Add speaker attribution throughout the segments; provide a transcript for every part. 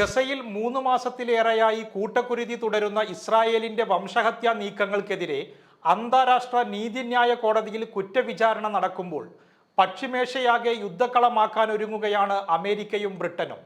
Speaker 1: ഗസയിൽ മൂന്ന് മാസത്തിലേറെയായി കൂട്ടക്കുരുതി തുടരുന്ന ഇസ്രായേലിന്റെ വംശഹത്യാ നീക്കങ്ങൾക്കെതിരെ അന്താരാഷ്ട്ര നീതിന്യായ കോടതിയിൽ കുറ്റവിചാരണ നടക്കുമ്പോൾ പശ്ചിമേഷ്യയാകെ യുദ്ധക്കളമാക്കാൻ ഒരുങ്ങുകയാണ് അമേരിക്കയും ബ്രിട്ടനും.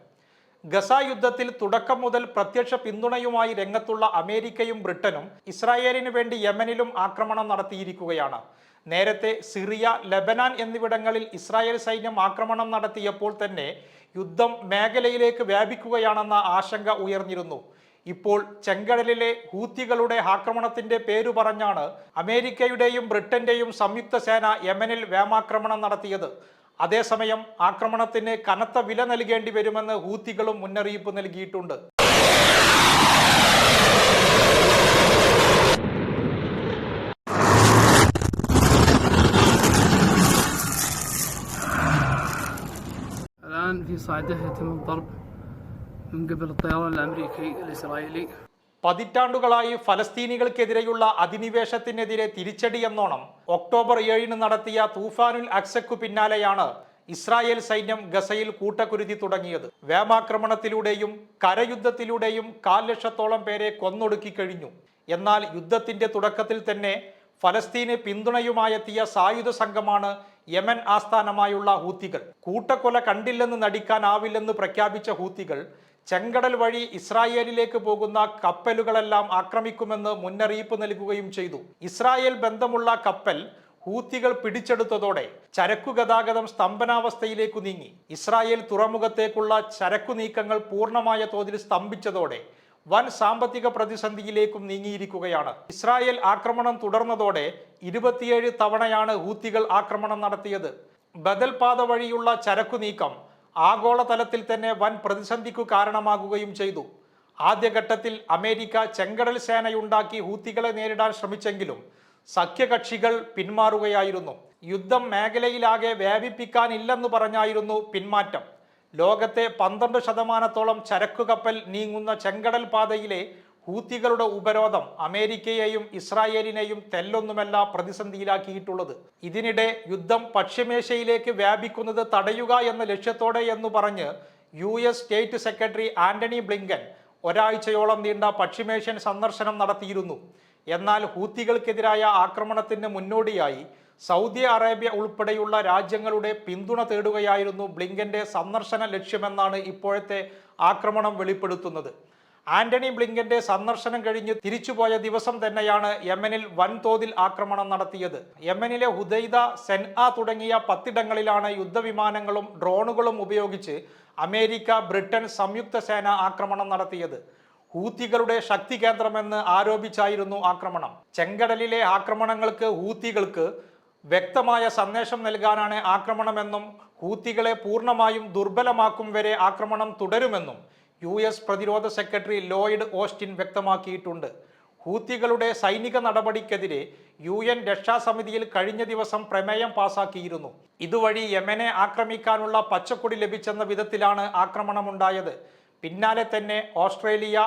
Speaker 1: ഗസ യുദ്ധത്തിൽ തുടക്കം മുതൽ പ്രത്യക്ഷ പിന്തുണയുമായി രംഗത്തുള്ള അമേരിക്കയും ബ്രിട്ടനും ഇസ്രായേലിനു വേണ്ടി യമനിലും ആക്രമണം നടത്തിയിരിക്കുകയാണ്. നേരത്തെ സിറിയ ലബനാൻ എന്നിവിടങ്ങളിൽ ഇസ്രായേൽ സൈന്യം ആക്രമണം നടത്തിയപ്പോൾ തന്നെ യുദ്ധം മേഖലയിലേക്ക് വ്യാപിക്കുകയാണെന്ന ആശങ്ക ഉയർന്നിരുന്നു. ഇപ്പോൾ ചെങ്കടലിലെ ഹൂത്തികളുടെ ആക്രമണത്തിന്റെ പേരു പറഞ്ഞാണ് അമേരിക്കയുടെയും ബ്രിട്ടന്റെയും സംയുക്ത സേന യമനിൽ വ്യോമാക്രമണം നടത്തിയത്. അതേസമയം ആക്രമണത്തിന് കനത്ത വില നൽകേണ്ടി വരുമെന്ന് ഹൂത്തികളും മുന്നറിയിപ്പ് നൽകിയിട്ടുണ്ട്
Speaker 2: الآن في صعدة يتم الضرب من قبل الطيران الأمريكي الإسرائيلي
Speaker 1: പതിറ്റാണ്ടുകളായി ഫലസ്തീനികൾക്കെതിരെയുള്ള അധിനിവേശത്തിനെതിരെ തിരിച്ചടി എന്നോണം ഒക്ടോബർ ഏഴിന് നടത്തിയ തൂഫാനുൽ അക്സക്കു പിന്നാലെയാണ് ഇസ്രായേൽ സൈന്യം ഗസയിൽ കൂട്ടക്കുരുതി തുടങ്ങിയത്. വ്യാമാക്രമണത്തിലൂടെയും കരയുദ്ധത്തിലൂടെയും കാൽ ലക്ഷത്തോളം പേരെ കൊന്നൊടുക്കി കഴിഞ്ഞു. എന്നാൽ യുദ്ധത്തിന്റെ തുടക്കത്തിൽ തന്നെ ഫലസ്തീന് പിന്തുണയുമായെത്തിയ സായുധ സംഘമാണ് യമൻ ആസ്ഥാനമായുള്ള ഹൂത്തികൾ. കൂട്ടക്കൊല കണ്ടില്ലെന്ന് നടിക്കാനാവില്ലെന്ന് പ്രഖ്യാപിച്ച ഹൂത്തികൾ ചെങ്കടൽ വഴി ഇസ്രായേലിലേക്ക് പോകുന്ന കപ്പലുകളെല്ലാം ആക്രമിക്കുമെന്ന് മുന്നറിയിപ്പ് നൽകുകയും ചെയ്തു. ഇസ്രായേൽ ബന്ധമുള്ള കപ്പൽ ഹൂത്തികൾ പിടിച്ചെടുത്തതോടെ ചരക്കു ഗതാഗതം സ്തംഭനാവസ്ഥയിലേക്കു നീങ്ങി. ഇസ്രായേൽ തുറമുഖത്തേക്കുള്ള ചരക്കു നീക്കങ്ങൾ പൂർണമായ തോതിൽ സ്തംഭിച്ചതോടെ വൻ സാമ്പത്തിക പ്രതിസന്ധിയിലേക്കും നീങ്ങിയിരിക്കുകയാണ്. ഇസ്രായേൽ ആക്രമണം തുടർന്നതോടെ ഇരുപത്തിയേഴ് തവണയാണ് ഹൂത്തികൾ ആക്രമണം നടത്തിയത്. ബദൽ പാത വഴിയുള്ള ചരക്കു നീക്കം ആഗോളതലത്തിൽ തന്നെ വൻ പ്രതിസന്ധിക്കു കാരണമാകുകയും ചെയ്തു. ആദ്യഘട്ടത്തിൽ അമേരിക്ക ചെങ്കടൽ സേനയുണ്ടാക്കി ഹൂത്തികളെ നേരിടാൻ ശ്രമിച്ചെങ്കിലും സഖ്യകക്ഷികൾ പിന്മാറുകയായിരുന്നു. യുദ്ധം മേഖലയിലാകെ വ്യാപിപ്പിക്കാനില്ലെന്ന് പറഞ്ഞായിരുന്നു പിന്മാറ്റം. ലോകത്തെ പന്ത്രണ്ട് ശതമാനത്തോളം ചരക്കുകപ്പൽ നീങ്ങുന്ന ചെങ്കടൽ പാതയിലെ ഹൂത്തികളുടെ ഉപരോധം അമേരിക്കയെയും ഇസ്രായേലിനെയും തെല്ലൊന്നുമല്ല പ്രതിസന്ധിയിലാക്കിയിട്ടുള്ളത്. ഇതിനിടെ യുദ്ധം പശ്ചിമേഷ്യയിലേക്ക് വ്യാപിക്കുന്നത് തടയുക എന്ന ലക്ഷ്യത്തോടെ എന്ന് പറഞ്ഞ് U S state secretary Antony Blinken ഒരാഴ്ചയോളം നീണ്ട പശ്ചിമേഷ്യൻ സന്ദർശനം നടത്തിയിരുന്നു. എന്നാൽ ഹൂത്തികൾക്കെതിരായ ആക്രമണത്തിന് മുന്നോടിയായി സൗദി അറേബ്യ ഉൾപ്പെടെയുള്ള രാജ്യങ്ങളുടെ പിന്തുണ തേടുകയായിരുന്നു ബ്ലിങ്കന്റെ സന്ദർശന ലക്ഷ്യമെന്നാണ് ഇപ്പോഴത്തെ ആക്രമണം വെളിപ്പെടുത്തുന്നത്. ആന്റണി ബ്ലിങ്കന്റെ സന്ദർശനം കഴിഞ്ഞ് തിരിച്ചുപോയ ദിവസം തന്നെയാണ് യമനിൽ വൻതോതിൽ ആക്രമണം നടത്തിയത്. യമനിലെ ഹുദൈദ സെൻആ തുടങ്ങിയ പത്തിടങ്ങളിലാണ് യുദ്ധവിമാനങ്ങളും ഡ്രോണുകളും ഉപയോഗിച്ച് അമേരിക്ക ബ്രിട്ടൻ സംയുക്ത സേന ആക്രമണം നടത്തിയത്. ഹൂത്തികളുടെ ശക്തി കേന്ദ്രമെന്ന് ആരോപിച്ചായിരുന്നു ആക്രമണം. ചെങ്കടലിലെ ആക്രമണങ്ങൾക്ക് ഹൂത്തികൾക്ക് വ്യക്തമായ സന്ദേശം നൽകാനാണ് ആക്രമണമെന്നും ഹൂത്തികളെ പൂർണമായും ദുർബലമാക്കും വരെ ആക്രമണം തുടരുമെന്നും യു എസ് പ്രതിരോധ സെക്രട്ടറി ലോയിഡ് ഓസ്റ്റിൻ വ്യക്തമാക്കിയിട്ടുണ്ട്. ഹൂത്തികളുടെ സൈനിക നടപടിക്കെതിരെ യു എൻ രക്ഷാസമിതിയിൽ കഴിഞ്ഞ ദിവസം പ്രമേയം പാസാക്കിയിരുന്നു. ഇതുവഴി യമനെ ആക്രമിക്കാനുള്ള പച്ചക്കൊടി ലഭിച്ചെന്ന വിധത്തിലാണ് ആക്രമണമുണ്ടായത്. പിന്നാലെ തന്നെ Australia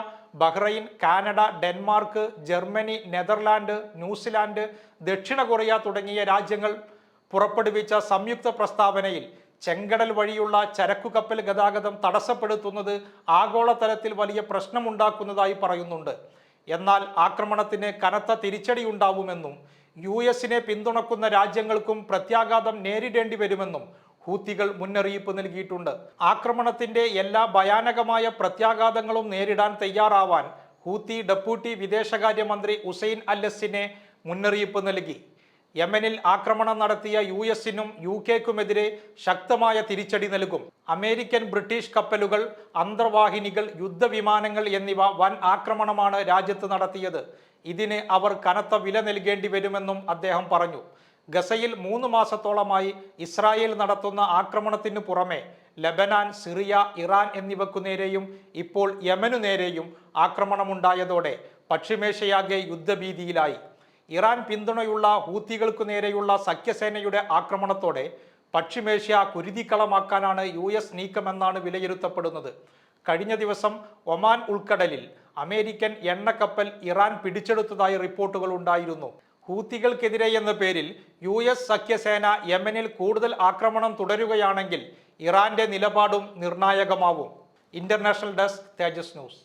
Speaker 1: Bahrain Canada Denmark Germany Netherland New Zealand ദക്ഷിണ കൊറിയ തുടങ്ങിയ രാജ്യങ്ങൾ പുറപ്പെടുവിച്ച സംയുക്ത പ്രസ്താവനയിൽ ചെങ്കടൽ വഴിയുള്ള ചരക്കു കപ്പൽ ഗതാഗതം തടസ്സപ്പെടുത്തുന്നത് ആഗോളതലത്തിൽ വലിയ പ്രശ്നമുണ്ടാക്കുന്നതായി പറയുന്നുണ്ട്. എന്നാൽ ആക്രമണത്തിന് കനത്ത തിരിച്ചടി ഉണ്ടാവുമെന്നും യു എസിനെ പിന്തുണക്കുന്ന രാജ്യങ്ങൾക്കും പ്രത്യാഘാതം നേരിടേണ്ടി വരുമെന്നും ഹൂത്തികൾ മുന്നറിയിപ്പ് നൽകിയിട്ടുണ്ട്. ആക്രമണത്തിന്റെ എല്ലാ ഭയാനകമായ പ്രത്യാഘാതങ്ങളും നേരിടാൻ തയ്യാറാവാൻ ഹൂത്തി ഡെപ്യൂട്ടി വിദേശകാര്യമന്ത്രി ഉസൈൻ അല്ലസിനെ മുന്നറിയിപ്പ് നൽകി. യമനിൽ ആക്രമണം നടത്തിയ യു എസിനും യു കെക്കുമെതിരെ ശക്തമായ തിരിച്ചടി നൽകും. അമേരിക്കൻ ബ്രിട്ടീഷ് കപ്പലുകൾ അന്തർവാഹിനികൾ യുദ്ധവിമാനങ്ങൾ എന്നിവ വൻ ആക്രമണമാണ് രാജ്യത്ത് നടത്തിയത്. ഇതിന് അവർ കനത്ത വില നൽകേണ്ടി വരുമെന്നും അദ്ദേഹം പറഞ്ഞു. ഗസയിൽ മൂന്ന് മാസത്തോളമായി ഇസ്രായേൽ നടത്തുന്ന ആക്രമണത്തിനു പുറമെ ലബനാൻ സിറിയ ഇറാൻ എന്നിവക്കു നേരെയും ഇപ്പോൾ യമനു നേരെയും ആക്രമണമുണ്ടായതോടെ പശ്ചിമേഷ്യയാകെ യുദ്ധഭീതിയിലായി. ഇറാൻ പിന്തുണയുള്ള ഹൂത്തികൾക്കു നേരെയുള്ള സഖ്യസേനയുടെ ആക്രമണത്തോടെ പശ്ചിമേഷ്യ കുരുതിക്കളമാക്കാനാണ് യു എസ് നീക്കമെന്നാണ് വിലയിരുത്തപ്പെടുന്നത്. കഴിഞ്ഞ ദിവസം ഒമാൻ ഉൾക്കടലിൽ അമേരിക്കൻ എണ്ണക്കപ്പൽ ഇറാൻ പിടിച്ചെടുത്തതായി റിപ്പോർട്ടുകൾ ഉണ്ടായിരുന്നു. ഹൂത്തികൾക്കെതിരെ എന്ന പേരിൽ യു എസ് സഖ്യസേന യമനിൽ കൂടുതൽ ആക്രമണം തുടരുകയാണെങ്കിൽ ഇറാന്റെ നിലപാടും നിർണായകമാവും. International desk Tejas news.